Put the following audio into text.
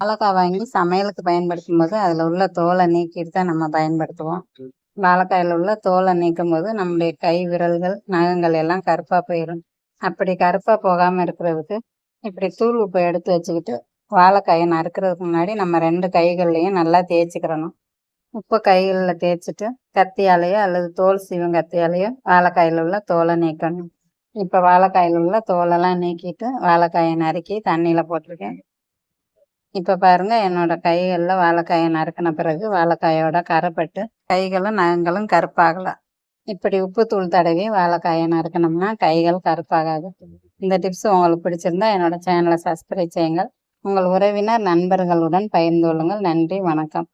வாழைக்காய் வாங்கி சமையலுக்கு பயன்படுத்தும் போது அதில் உள்ள தோலை நீக்கிட்டு தான் நம்ம பயன்படுத்துவோம். வாழைக்காயில் உள்ள தோலை நீக்கும் போது நம்முடைய கை விரல்கள் நகங்கள் எல்லாம் கருப்பாக போயிடும் அப்படி கருப்பாக போகாமல் இருக்கிறதுக்கு இப்படி தூள் உப்பு எடுத்து வச்சுக்கிட்டு வாழைக்காயை நறுக்கிறதுக்கு முன்னாடி நம்ம ரெண்டு கைகள்லையும் நல்லா தேய்ச்சிக்கிறணும். உப்பு கைகளில் தேய்ச்சிட்டு கத்தியாலேயோ அல்லது தோல் சீவம் கத்தியாலேயோ வாழைக்காயில் உள்ள தோலை நீக்கணும். இப்போ வாழைக்காயில் உள்ள தோலெல்லாம் நீக்கிட்டு வாழைக்காயை நறுக்கி தண்ணியில் போட்டிருக்கேன். இப்போ பாருங்க என்னோட கைகளில் வாழைக்காயை நறுக்கின பிறகு வாழைக்காயோட கரைப்பட்டு கைகளும் நகங்களும் கருப்பாகலை. இப்படி உப்பு தூள் தடவி வாழைக்காயை நறுக்கணும்னா கைகள் கருப்பாகாது. இந்த டிப்ஸ் உங்களுக்கு பிடிச்சிருந்தா என்னோட சேனலை சப்ஸ்கிரைப் செய்யுங்கள். உங்கள் உறவினர் நண்பர்களுடன் பகிர்ந்து கொள்ளுங்கள். நன்றி வணக்கம்.